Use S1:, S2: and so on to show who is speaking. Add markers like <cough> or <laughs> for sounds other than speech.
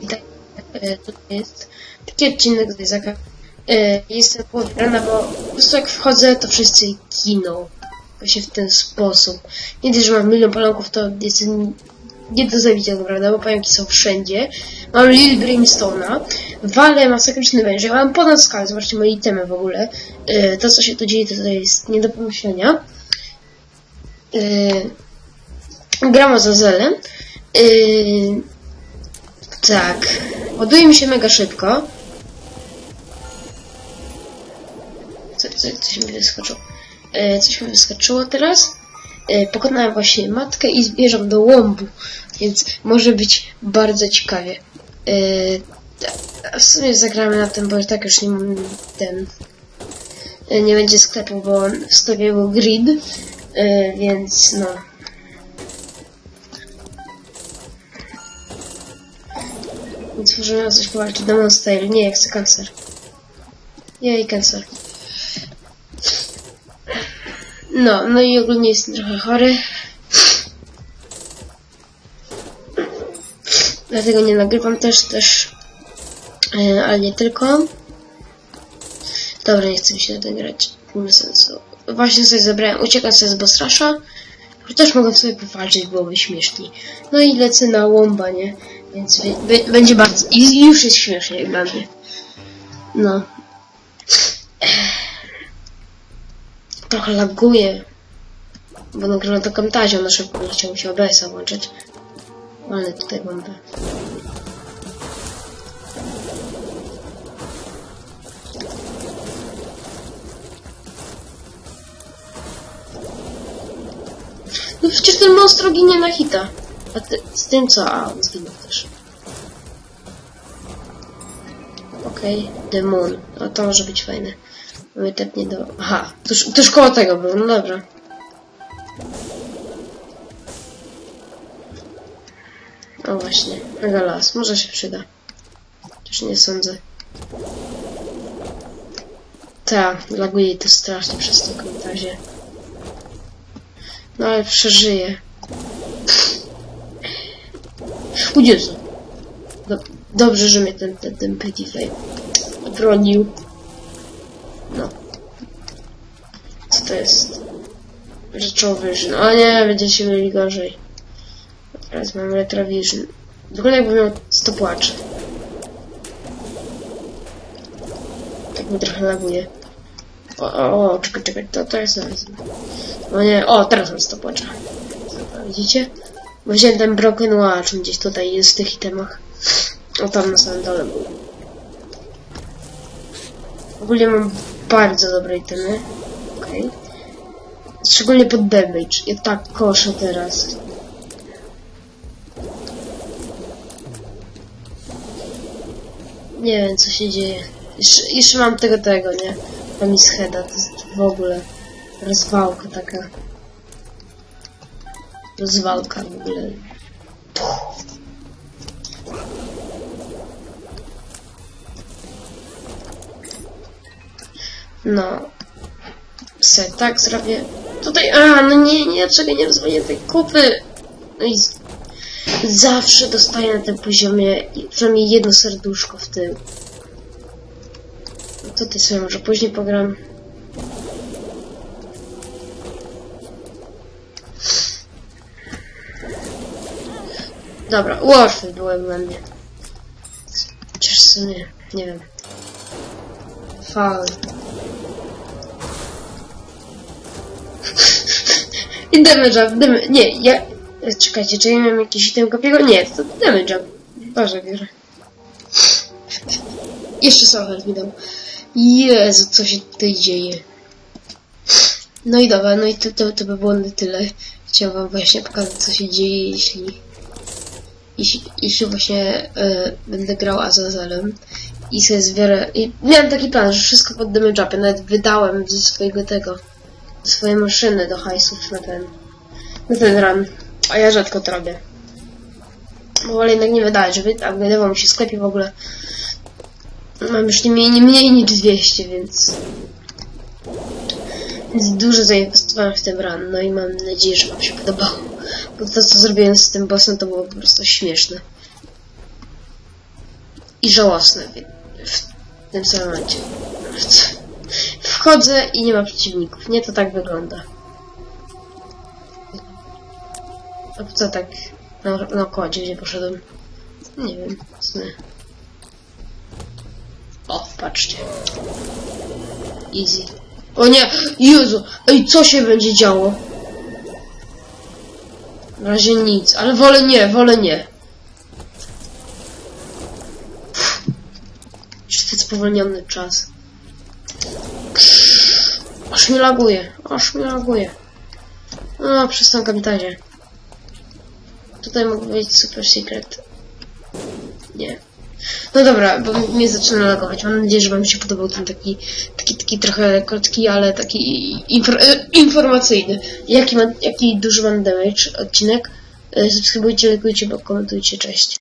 S1: I tak, e, tutaj jest taki odcinek z Izaka. E, jestem połowiona, bo po prostu jak wchodzę, to wszyscy giną. Właśnie w ten sposób. Nie dość, że mam milion palonków, to jest nie do zabicia, prawda, bo pająki są wszędzie. Mam Lil Brimstone'a, walę masakryczny węże, mam ponad skalę, zobaczcie moje itemy w ogóle. E, to, co się tu dzieje, to, jest nie do pomyślenia. E, gram o Zazelem. E, tak. Ładuje mi się mega szybko. Co, co, coś mi wyskoczyło. E, coś mi wyskoczyło teraz. E, pokonałem właśnie matkę i zbierzam do łombu, więc może być bardzo ciekawie. E, w sumie zagramy na tym, bo tak już nie mam ten... e, Nie będzie sklepu, bo w sklepie był grid, e, więc no... O coś powalczyć. Demon Style. Nie, chcę kancer. Jej, kancer. No, no i ogólnie jestem trochę chory. Dlatego nie nagrywam też, też. e, Ale nie tylko. Dobra, nie chcę mi się nagrać. Nie ma sensu. Właśnie sobie zabrałem, uciekam sobie z Bosrasza. Chociaż mogę sobie powalczyć, byłoby śmieszniej. No i lecę na łomba, nie? Więc będzie bardzo... I już jest śmiesznie jak dla mnie. No. Trochę laguje. Bo nagrywam to kamtazią na szybko, nie chciał mi się OBS-a włączyć. Ale tutaj bombę. No przecież ten monstro ginie na hita. A ty, z tym co? A, on zginął też. Okej, okay. The Moon. O, to może być fajne. Mamy tak do... Aha, tuż, tuż koło tego był, no dobra. O właśnie, mega las, może się przyda. Też nie sądzę. Ta, laguje to strasznie przez to komentarze. No ale przeżyję. 20. No, dobrze, że mnie ten, ten, ten Petitfly bronił. No. Co to jest? Rzeczowyżyn. O nie, będzie się mieli gorzej. Teraz mam retrovision. Wygląda jakby miał stopłacz. Tak mi trochę laguje. O, o, o, czekaj, czekaj, to, to jest. No nie, o, teraz mam stopłacza. Widzicie? Wziąłem ten Broken Watch, gdzieś tutaj jest w tych itemach. O, tam na samym dole był. Ogólnie mam bardzo dobre itemy. Okej. Szczególnie pod damage. Ja tak koszę teraz. Nie wiem co się dzieje. Jeszcze, jeszcze mam tego tego, nie? Tam jest to jest w ogóle rozwałka taka. Rozwałka w ogóle. No. Se tak zrobię. Tutaj, a, no nie, nie, dlaczego nie rozwoję tej kupy? No i z- zawsze dostaję na tym poziomie przynajmniej jedno serduszko w tym. No ty sobie może później pogram. Dobra, Warfy byłem dla mnie. Chociaż w sumie, nie wiem. Faul. <laughs> I damage up, damage, nie, ja... Czekajcie, czy ja mam jakiś item kopiego? Nie, to damage up. Boże, biorę. Jeszcze Sochel mi. Jezu, co się tutaj dzieje. No i dobra, no i to, to, to by było na tyle. Chciałam wam właśnie pokazać, co się dzieje, jeśli... Jeśli, jeśli właśnie e, będę grał Azazelem i sobie zbiorę... I miałem taki plan, że wszystko pod damage upy, nawet wydałem ze swojego tego swoje maszyny do hajsów na ten, na ten run. A ja rzadko to robię. Bo wolę jednak nie wydać, żeby tak wydawało mi się sklepie w ogóle. Mam już nie mniej, nie mniej niż 200, więc... Więc dużo zainwestowałem w ten run, no i mam nadzieję, że wam się podobało. To, co zrobiłem z tym bossem, to było po prostu śmieszne. i żałosne w, tym samym momencie. Wchodzę i nie ma przeciwników. Nie to tak wygląda. A co tak na, na okładzie, gdzie poszedłem? Nie wiem, sumie. O, patrzcie. Easy. O nie! Jezu! Ej, co się będzie działo? Na razie nic, ale wolę nie, wolę nie. Czy spowolniony czas? Aż mi laguje, aż mi laguje. No, przez tą kapitanie. Tutaj mógł być super secret. Nie. No dobra, bo mnie zaczyna lagować. Mam nadzieję, że wam się podobał ten taki, taki, taki trochę krótki, ale taki infor, e, informacyjny. Jaki, ma, jaki duży mam damage odcinek. E, Subskrybujcie, lajkujcie, komentujcie. Cześć.